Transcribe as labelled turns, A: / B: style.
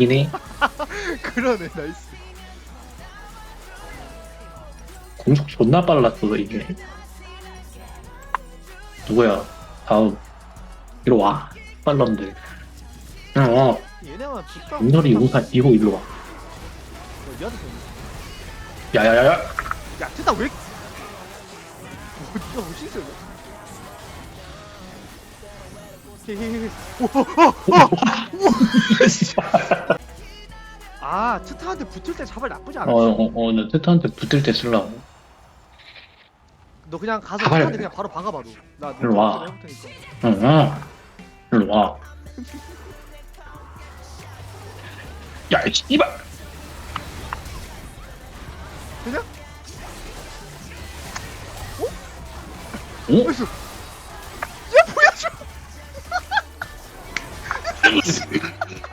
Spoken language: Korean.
A: 이기네.
B: 그러네 나이스
A: 공속 존나 빨랐어 이게. 누구야? 다음. 이리 와. 빨런들. 그냥 와.
B: 얘네만
A: 용사 이거 일로 와. 야야야야.
B: 야 됐다 왜 어디가 무슨 소리야 헤헤헤 아 트타한테 붙을 때 잡을 나쁘지 않았어
A: 어어 어 나 테트한테 붙을 때 쓰려고.
B: 너 그냥 가서
A: 가봐야
B: 트타한테
A: 돼.
B: 그냥 바로 박아 봐도 나
A: 일로 와.
B: 해볼 테니까
A: 응. 응. 일로 와. 야, 이 씨발.
B: 그냥?
A: 어?
B: 나이스 야 보여줘